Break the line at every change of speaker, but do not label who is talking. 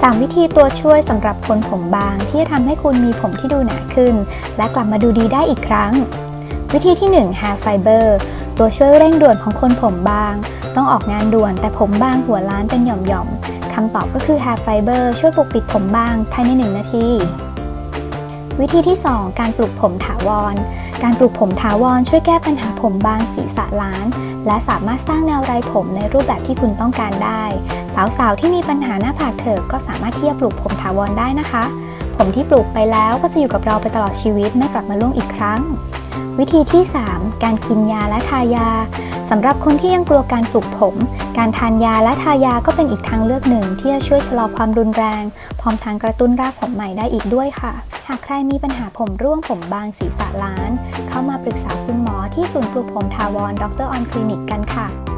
3 วิธีตัวช่วยสำหรับคนผมบางที่จะทำให้คุณมีผมที่ดูหนาขึ้น และกลับมาดูดีได้อีกครั้ง วิธีที่ 1 Hair Fiber ตัวช่วยเร่งด่วนของคนผมบาง ต้องออกงานด่วนแต่ผมบางหัวล้านเป็นหย่อมๆคำตอบก็คือ Hair Fiber ช่วยปกปิดผมบางภายใน 1 นาที วิธีที่ 2 การปลูกผมถาวร การปลูกผมถาวรช่วยแก้ปัญหาผมบางศีรษะล้าน และสามารถสร้างแนวไรผมในรูปแบบที่คุณต้องการได้ สาวๆ ที่มีปัญหาหน้าผากเถิกก็สามารถที่จะปลูกผมถาวรได้นะคะ ผมที่ปลูกไปแล้วก็จะอยู่กับเราไปตลอดชีวิตไม่กลับมาล่วงอีกครั้ง วิธีที่ 3 การกินยาและทายาสำหรับคนที่ยังกลัวการปลูกผม การทานยาและทายาก็เป็นอีกทางเลือกหนึ่ง ที่จะช่วยชะลอความรุนแรง พร้อมทางกระตุ้นรากผมใหม่ได้อีกด้วยค่ะากใครมีปัญหาผมร่วงผมบางศีรษะล้าน เข้ามาปรึกษาคุณหมอที่ศูนย์ปลูกผมทาวรดรออนคลินิกกันค่ะ